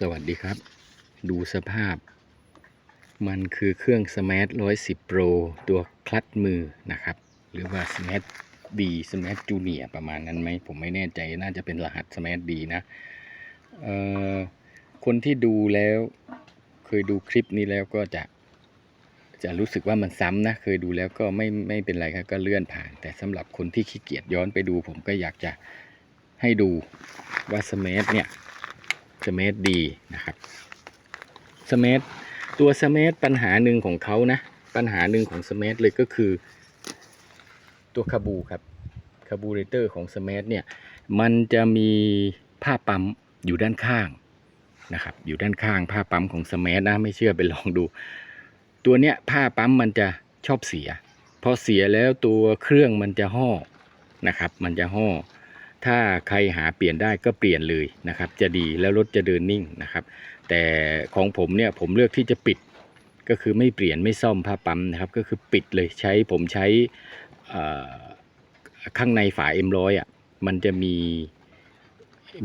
สวัสดีครับ ดูสภาพ มันคือเครื่อง Smart 110 Pro ตัวคลัตมือนะครับ หรือว่า Smart D Smart Junior ประมาณนั้นไหม ผมไม่แน่ใจน่าจะเป็นรหัส Smart D นะคนที่ดูแล้ว เคยดูคลิปนี้แล้วก็จะ จะรู้สึกว่ามันซ้ำนะ เคยดูแล้วก็ไม่ไม่เป็นไรครับก็เลื่อนผ่าน แต่สำหรับคนที่ขี้เกียจย้อนไปดู ผมก็อยากจะให้ดูว่า Smart เนี่ย สเมธดีนะครับสเมธตัวสเมธปัญหาหนึ่งของเขานะ ปัญหาหนึ่งของสเมธเลยก็คือ ตัวคาบูครับคาบูเรเตอร์ของสเมธเนี่ยมันจะมีผ้าปั๊มอยู่ด้านข้างนะครับอยู่ด้านข้างผ้าปั๊มของสเมธนะไม่เชื่อไปลองดู ตัวเนี้ยผ้าปั๊มมันจะชอบเสียพอเสียแล้วตัวเครื่องมันจะห่อนะครับ มันจะห่อ ถ้าใครหาเปลี่ยนได้ก็เปลี่ยนเลยนะครับ จะดีแล้วรถจะเดินนิ่งนะครับ แต่ของผมเนี่ยผมเลือกที่จะปิดก็คือไม่เปลี่ยนไม่ซ่อมผ้าปั๊มนะครับ ก็คือปิดเลยใช้ผมใช้ข้างในฝา M100 อะมันจะมี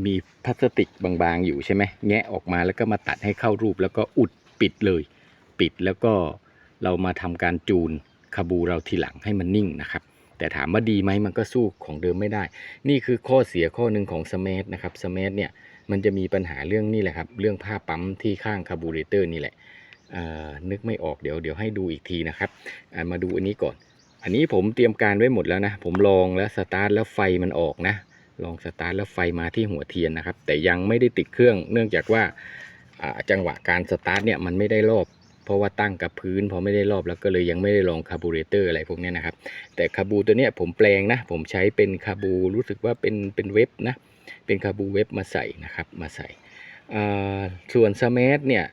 มีพลาสติกบางๆอยู่ใช่ไหมแงะออกมาแล้วก็มาตัดให้เข้ารูปแล้วก็อุดปิดเลย ปิดแล้วก็เรามาทำการจูนคาบูเราทีหลังให้มันนิ่งนะครับ แต่ถามว่าดีไหมมันก็สู้ของเดิมไม่ได้ นี่คือข้อเสียข้อหนึ่งของสมาร์ทนะครับสมาร์ทเนี่ยมันจะมีปัญหาเรื่องนี่แหละครับ เรื่องผ้าปั๊มที่ข้างคาร์บูเรเตอร์นี่แหละเอ่อนึกไม่ออกเดี๋ยวเดี๋ยวให้ดูอีกทีนะครับมาดูอันนี้ก่อน อันนี้ผมเตรียมการไว้หมดแล้วนะ ผมลองแล้วสตาร์ทแล้วไฟมันออกนะ ลองสตาร์ทแล้วไฟมาที่หัวเทียนนะครับ แต่ยังไม่ได้ติดเครื่อง เนื่องจากว่าอ่าจังหวะการสตาร์ทเนี่ยมันไม่ได้รอบ เพราะว่าตั้งกับพื้นพอไม่ได้รอบแล้วก็เลยยังไม่ได้ลองคาร์บูเรเตอร์อะไรพวกนี้นะครับ แต่คาบูตัวเนี้ยผมแปลงนะ ผมใช้เป็นคาบูรู้สึกว่าเป็นเป็นเว็บนะ เป็นคาบูเว็บมาใส่นะครับมาใส่ส่วนสมาร์ทเนี่ย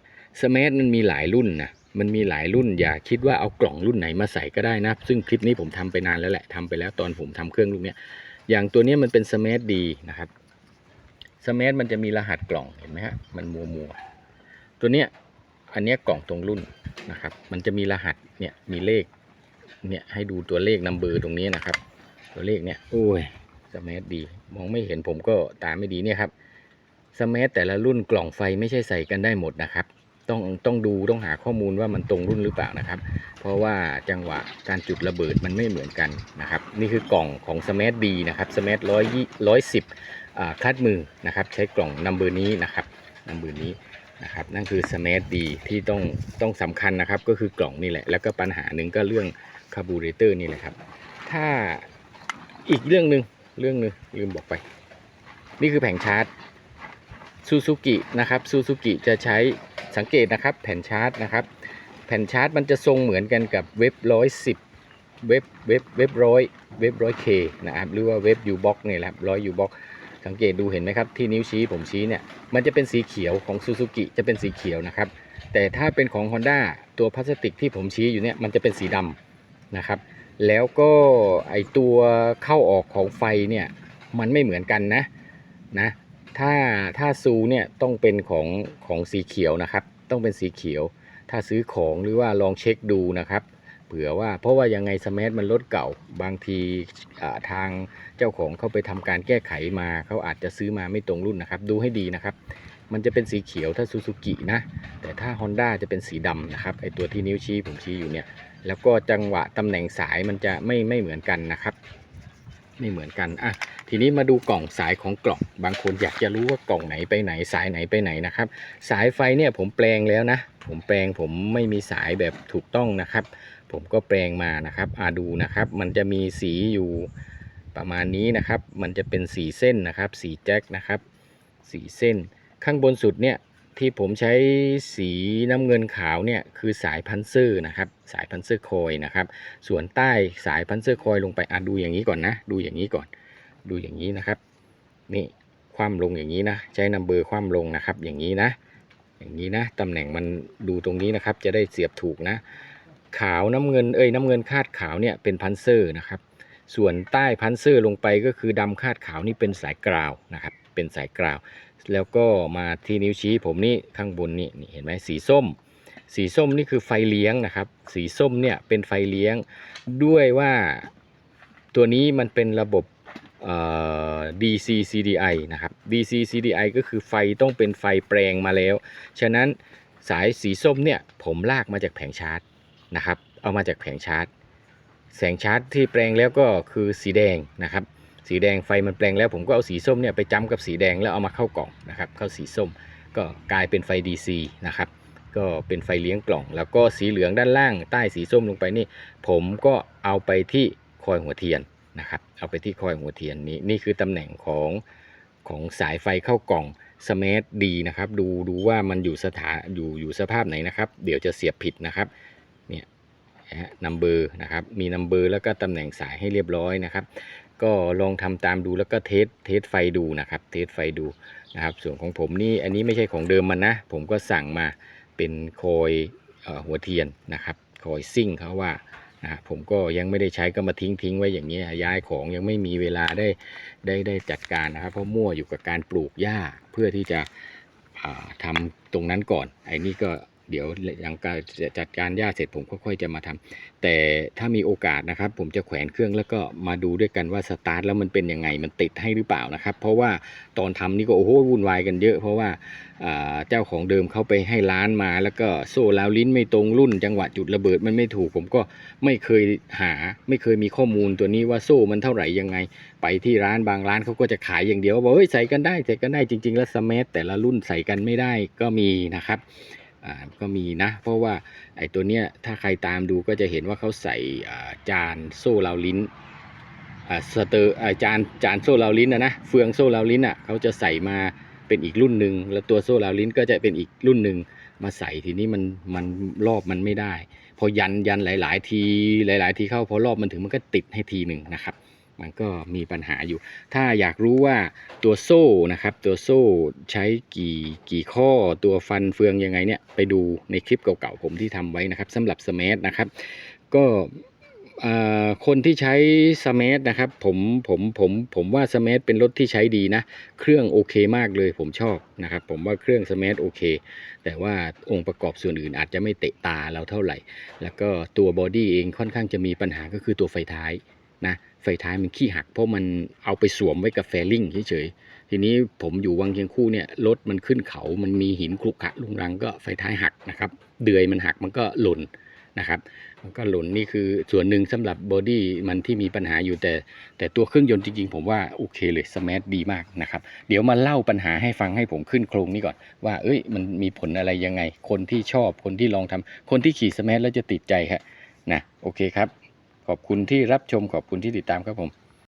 สมาร์ทมันมีหลายรุ่นนะมันมีหลายรุ่นอย่าคิดว่าเอากล่องรุ่นไหนมาใส่ก็ได้นะ ซึ่งคลิปนี้ผมทำไปนานแล้วแหละทำไปแล้วตอนผมทำเครื่องลูกเนี้ยอย่างตัวนี้มันเป็นสมาร์ทดีนะครับสมาร์ทมันจะมีรหัสกล่องเห็นไหมฮะมันมัวมัวตัวเนี้ย อันเนี้ยกล่องตรงรุ่นนะครับ มันจะมีรหัสเนี่ยมีเลขเนี่ยให้ดูตัวเลขนัมเบอร์ตรงนี้นะครับ ตัวเลขเนี่ยโอ้ยสมาร์ทดี มองไม่เห็นผมก็ตาไม่ดีเนี่ยครับสมาร์ทแต่ละรุ่นกล่องไฟไม่ใช่ใส่กันได้หมดนะครับต้องต้องดูต้องหาข้อมูลว่ามันตรงรุ่นหรือเปล่านะครับ เพราะว่าจังหวะการจุดระเบิดมันไม่เหมือนกันนะครับ นี่คือกล่องของสมาร์ทดีนะครับสมาร์ทร้อยยี่ร้อยสิบคลัดมือนะครับ ใช้กล่องนัมเบอร์นี้นะครับนัมเบอร์นี้ นะครับนั่นคือสมาร์ทดีที่ต้องต้องสำคัญนะครับ ก็คือกล่องนี่แหละ แล้วก็ปัญหาหนึ่งก็เรื่องคาร์บูเรเตอร์นี่แหละครับ ถ้าอีกเรื่องหนึ่งเรื่องหนึ่งลืมบอกไป นี่คือแผงชาร์จซูซูกินะครับซูซูกิจะใช้สังเกตนะครับแผ่นชาร์จนะครับ แผ่นชาร์จมันจะทรงเหมือนกันกับเว็บร้อยสิบเว็บเว็บเว็บร้อยเว็บร้อยเคนะครับหรือว่าเว็บยูบ็อกนี่แหละร้อยยูบ็อก สังเกตดูเห็นไหมครับที่นิ้วชี้ผมชี้เนี่ยมันจะเป็นสีเขียวของซูซูกิจะเป็นสีเขียวนะครับแต่ถ้าเป็นของ Honda ตัวพลาสติกที่ผมชี้อยู่เนี่ยมันจะเป็นสีดำนะครับ แล้วก็ไอตัวเข้าออกของไฟเนี่ยมันไม่เหมือนกันนะนะถ้าถ้าซูเนี่ยต้องเป็นของของสีเขียวนะครับ ต้องเป็นสีเขียว ถ้าซื้อของหรือว่าลองเช็คดูนะครับ เผื่อว่าเพราะว่ายังไงสมาร์ทมันรถเก่า บางทีทางเจ้าของเขาไปทำการแก้ไขมาเขาอาจจะซื้อมาไม่ตรงรุ่นนะครับ ดูให้ดีนะครับ มันจะเป็นสีเขียวถ้าซูซูกินะ แต่ถ้า Honda จะเป็นสีดำนะครับไอตัวที่นิ้วชี้ผมชี้อยู่เนี่ย แล้วก็จังหวะตำแหน่งสายมันจะไม่ไม่เหมือนกันนะครับไม่เหมือนกัน อะ ทีนี้มาดูกล่องสายของกล่อง บางคนอยากจะรู้ว่ากล่องไหนไปไหนสายไหนไปไหนนะครับ สายไฟเนี่ยผมแปลงแล้วนะ ผมแปลงผมไม่มีสายแบบถูกต้องนะครับ ผมก็แปลงมานะครับอ่าดูนะครับ มันจะมีสีอยู่ประมาณนี้นะครับ มันจะเป็นสีเส้นนะครับ สีแจ็คนะครับ สีเส้น ข้างบนสุดเนี่ยที่ผมใช้สีน้ำเงินขาวเนี่ยคือสายพันเซอร์นะครับ สายพันเซอร์คอยนะครับ ส่วนใต้สายพันเซอร์คอยลงไปอะดูอย่างนี้ก่อนนะ ดูอย่างนี้ก่อน ดูอย่างนี้นะครับ นี่คว่ำลงอย่างนี้นะ ใช้นัมเบอร์คว่ำลงนะครับ อย่างนี้นะ อย่างนี้นะตำแหน่งมันดูตรงนี้นะครับ จะได้เสียบถูกนะ ขาวน้ำเงินเอ้ยน้ำเงินคาดขาวเนี่ยเป็นพันเซอร์นะครับ ส่วนใต้พันเซอร์ลงไปก็คือดำคาดขาวนี่เป็นสายกราวนะครับ เป็นสายกราว แล้วก็มาที่นิ้วชี้ผมนี่ข้างบนนี่นเห็นไหมสีส้ม สีส้มนี่คือไฟเลี้ยงนะครับ สีส้มเนี่ยเป็นไฟเลี้ยงด้วยว่าตัวนี้มันเป็นระบบ DC CDI นะครับ DC CDI ก็คือไฟต้องเป็นไฟแปลงมาแล้ว ฉะนั้นสายสีส้มเนี่ยผมลากมาจากแผงชาร์จ นะครับ เอามาจากแผงชาร์จ แสงชาร์จที่แปลงแล้วก็คือสีแดงนะครับ สีแดงไฟมันแปลงแล้วผมก็เอาสีส้มเนี่ยไปจ้ำกับสีแดงแล้วเอามาเข้ากล่องนะครับ เข้าสีส้มก็กลายเป็นไฟ DC นะครับ ก็เป็นไฟเลี้ยงกล่อง แล้วก็สีเหลืองด้านล่าง ใต้สีส้มลงไปนี่ ผมก็เอาไปที่คอยหัวเทียนนะครับ เอาไปที่คอยหัวเทียนนี้นี่คือตำแหน่งของของสายไฟเข้ากล่องสมาร์ทดีนะครับ ดูดูว่ามันอยู่สถานอยู่อยู่สภาพไหนนะครับ เดี๋ยวจะเสียบผิดนะครับ เนี่ยนัมเบอร์นะครับ มีนัมเบอร์แล้วก็ตำแหน่งสายให้เรียบร้อยนะครับ ก็ลองทำตามดูแล้วก็เทสเทสไฟดูนะครับ เทสไฟดูนะครับ ส่วนของผมนี่อันนี้ไม่ใช่ของเดิมมันนะ ผมก็สั่งมาเป็นคอยอหัวเทียนนะครับคอยซิ่งเขาว่านะผมก็ยังไม่ได้ใช้ก็มาทิ้งทิ้งไว้อย่างนี้ย้ายของยังไม่มีเวลาได้ได้ได้จัดการนะครับ เพราะมั่วอยู่กับการปลูกหญ้าเพื่อที่จะทำาตรงนั้นก่อนไอ้นี่ก็ เดี๋ยวหลังการจัดการหญ้าเสร็จผมค่อยๆจะมาทำแต่ถ้ามีโอกาสนะครับ ผมจะแขวนเครื่องแล้วก็มาดูด้วยกันว่าสตาร์ทแล้วมันเป็นยังไงมันติดให้หรือเปล่านะครับ เพราะว่าตอนทำนี่ก็โอ้โหวุ่นวายกันเยอะ เพราะว่าเจ้าของเดิมเขาไปให้ร้านมา แล้วก็โซ่ลาวลิ้นไม่ตรงรุ่น จังหวะจุดระเบิดมันไม่ถูก ผมก็ไม่เคยหา ไม่เคยมีข้อมูลตัวนี้ว่าโซ่มันเท่าไหร่ยังไง ไปที่ร้านบางร้านเขาก็จะขายอย่างเดียวบอกเฮ้ยใส่กันได้ใส่กันได้จริง ๆ แล้วสมาร์ทแต่ละรุ่นใส่กันไม่ได้ก็มีนะครับ อ่าก็มีนะ เพราะว่าไอ้ตัวเนี้ยถ้าใครตามดูก็จะเห็นว่าเขาใส่จานโซ่ราวลิ้นอ่าสเตอร์อ่าจานจานโซ่ราวลิ้นนะนะเฟืองโซ่ราวลิ้นอะเขาจะใส่มาเป็นอีกรุ่นหนึ่งแล้วตัวโซ่ราวลิ้นก็จะเป็นอีกรุ่นหนึ่งมาใส่ทีนี้มันมันรอบมันไม่ได้ พอยันยันหลาย ๆ ทีหลาย ๆ ทีเข้าพอรอบมันถึงมันก็ติดให้ทีหนึ่งนะครับ มันก็มีปัญหาอยู่ ถ้าอยากรู้ว่าตัวโซ่นะครับ ตัวโซ่ใช้กี่กี่ข้อตัวฟันเฟืองยังไงเนี่ย ไปดูในคลิปเก่าๆผมที่ทำไว้นะครับสำหรับสมาร์ทนะครับ ก็คนที่ใช้สมาร์ทนะครับ ผมผมผมผมว่าสมาร์ทเป็นรถที่ใช้ดีนะ เครื่องโอเคมากเลยผมชอบนะครับ ผมว่าเครื่องสมาร์ทโอเค แต่ว่าองค์ประกอบส่วนอื่นอาจจะไม่เตะตาเราเท่าไหร่ แล้วก็ตัวบอดี้เองค่อนข้างจะมีปัญหาก็คือตัวไฟท้ายนะ ไฟท้ายมันขี้หัก เพราะมันเอาไปสวมไว้กับแฟลิ่งเฉยๆ ทีนี้ผมอยู่วังเชียงคู่เนี่ยรถมันขึ้นเขามันมีหินคลุกขะลุงรังก็ไฟท้ายหักนะครับ เดือยมันหักมันก็หล่นนะครับ มันก็หล่นนี่คือส่วนหนึ่งสำหรับบอดี้มันที่มีปัญหาอยู่แต่ แต่ตัวเครื่องยนต์จริงๆ ผมว่าโอเคเลยสมาร์ทดีมากนะครับ เดี๋ยวมาเล่าปัญหาให้ฟังให้ผมขึ้นโครงนี้ก่อน ว่าเอ้ยมันมีผลอะไรยังไง คนที่ชอบคนที่ลองทำคนที่ขี่สมาร์ทแล้วจะติดใจฮะนะโอเคครับ ขอบคุณที่รับชมขอบคุณที่ติดตามครับผม